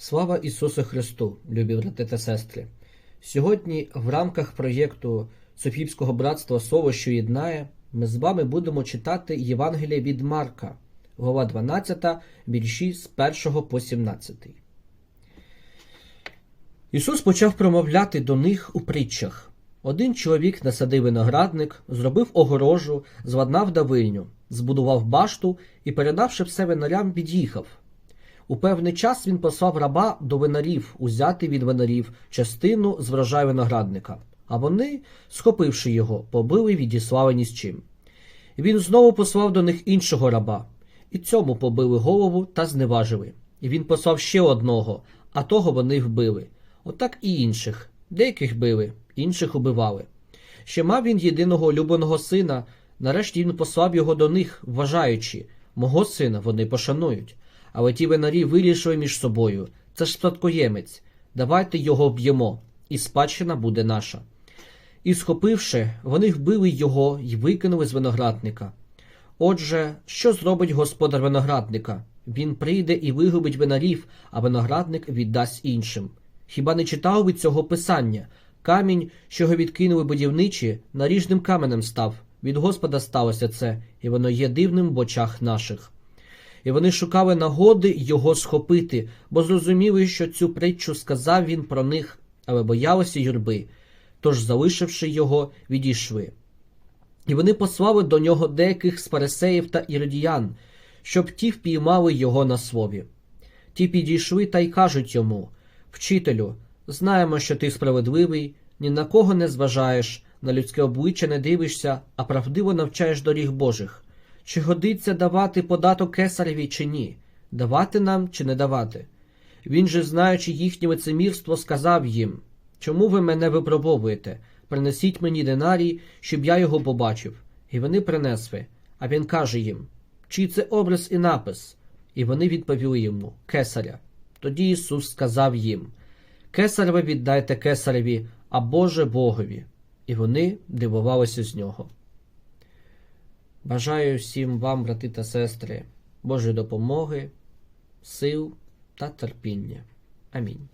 Слава Ісусу Христу, любі брати та сестри! Сьогодні в рамках проєкту Софійського братства Слово, що єднає, ми з вами будемо читати Євангеліє від Марка, глава 12, вірші з 1 по 17. Ісус почав промовляти до них у притчах. Один чоловік насадив виноградник, зробив огорожу, зладнав давильню, збудував башту і, передавши все винарям, від'їхав. У певний час він послав раба до винарів узяти від винарів частину з врожаю виноградника, а вони, схопивши його, побили відіслали ні з чим. Він знову послав до них іншого раба, і цьому побили голову та зневажили. І він послав ще одного, а того вони вбили. Отак і інших. Деяких били, інших убивали. Ще мав він єдиного улюбленого сина, нарешті він послав його до них, вважаючи, мого сина вони пошанують. Але ті винарі вирішили між собою це ж спадкоємець, давайте його вб'ємо, і спадщина буде наша. І, схопивши, вони вбили його і викинули з виноградника. Отже, що зробить господар виноградника? Він прийде і вигубить винарів, а виноградник віддасть іншим. Хіба не читав ви цього писання? Камінь, що його відкинули будівничі, наріжним каменем став. Від Господа сталося це, і воно є дивним в очах наших. І вони шукали нагоди його схопити, бо зрозуміли, що цю притчу сказав він про них, але боялися юрби. Тож, залишивши його, відійшли. І вони послали до нього деяких з парисеїв та іродіян, щоб ті впіймали його на слові. Ті підійшли та й кажуть йому Вчителю, знаємо, що ти справедливий, ні на кого не зважаєш, на людське обличчя не дивишся, а правдиво навчаєш доріг Божих. Чи годиться давати податок кесареві чи ні? Давати нам чи не давати? Він же, знаючи їхнє лицемірство, сказав їм Чому ви мене випробовуєте? Принесіть мені динарій, щоб я його побачив. І вони принесли. А він каже їм Чий це образ і напис? І вони відповіли йому Кесаря. Тоді Ісус сказав їм Кесареве віддайте кесареві, а Боже Богові. І вони дивувалися з нього. Бажаю всім вам, брати та сестри, Божої допомоги, сил та терпіння. Амінь.